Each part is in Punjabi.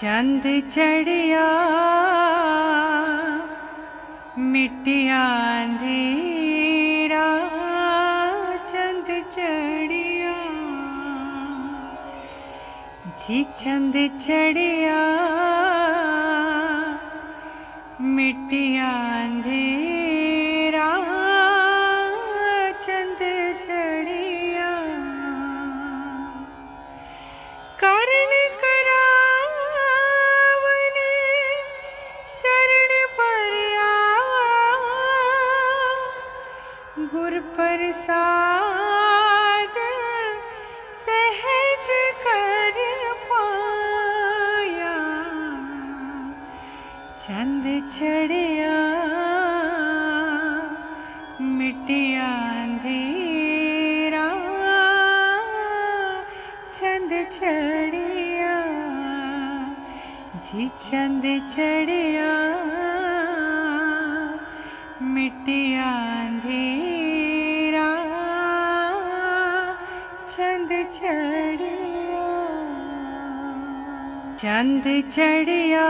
ਚੰਦ ਚੜਿਆ ਮਿੱਟੀਆਂ ਅੰਧੇਰਾ ਚੰਦ ਚੜਿਆ। ਜੀ ਚੰਦ ਚੜਿਆ ਮਿਟਿਆ ਅੰਧੇਰਾ ਗੁਰ ਪ੍ਰਸਾਦ ਸਹਿਜ ਕਰ ਪਾਇਆ। ਚੰਦ ਛੜਿਆ ਮਿਟਿਆ ਅੰਧੇਰਾ। ਚੰਦ ਚੜਿਆ, ਜੀ ਚੰਦ ਛੜਿਆ ਮਿਟਿਆ ਅੰਧੇਰਾ। ਚੜਿਆ। ਚੰਦ ਚੜਿਆ।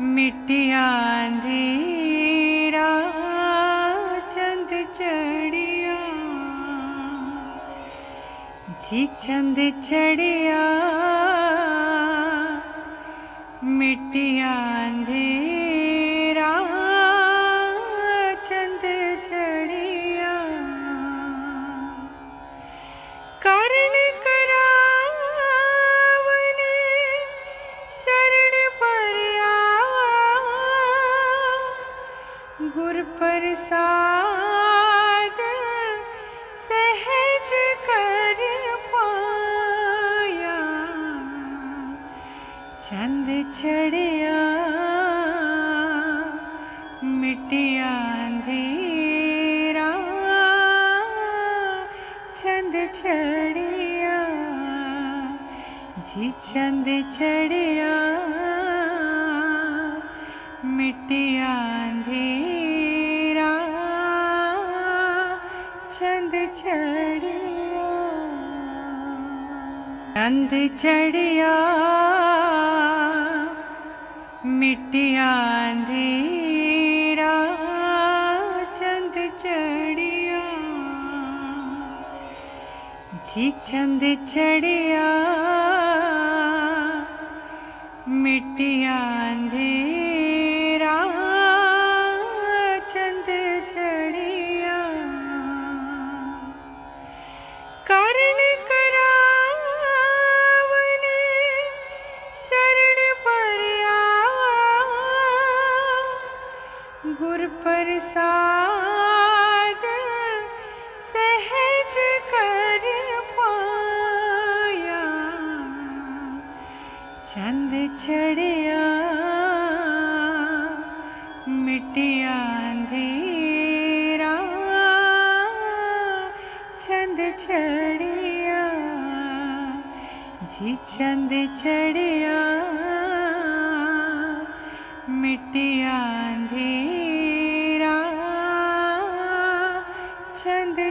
ਮਿੱਟੀਆਂ ਅੰਧੇਰਾ ਚੰਦ ਚੜਿਆ। ਜੀ ਚੰਦ ਚੜਿਆ। ਮਿੱਟੀਆਂ ਅੰਧੇਰਾ ਗੁਰ ਪ੍ਰਸਾਦ ਸਹਿਜ ਕਰ ਪਾਇਆ ਚੰਦ ਚੜਿਆ ਮਿਟਿਆ ਅੰਧੇਰਾ ਚੰਦ ਚੜਿਆ ਜੀ ਚੰਦ ਚੜਿਆ ਮਿਟਿਆ ਅੰਧੇਰਾ ਚੰਦ ਚੜਿਆ ਚੰਦ ਚੜਿਆ ਮਿੱਟੀਆਂ ਅੰਧੇਰਾ ਚੰਦ ਚੜਿਆ ਜੀ ਚੰਦ ਚੜਿਆ ਮਿੱਟੀਆਂ ਗੁਰ ਪ੍ਰਸਾਦ ਸਹਿਜ ਕਰ ਪਾਇਆ ਚੰਦ ਛੜਿਆ ਮਿਟਿਆ ਅੰਧੇਰਾ ਚੰਦ ਚੜਿਆ ਜੀ ਚੰਦ ਚੜਿਆ ਮਿਟਿਆ ਅੰਧੇਰਾ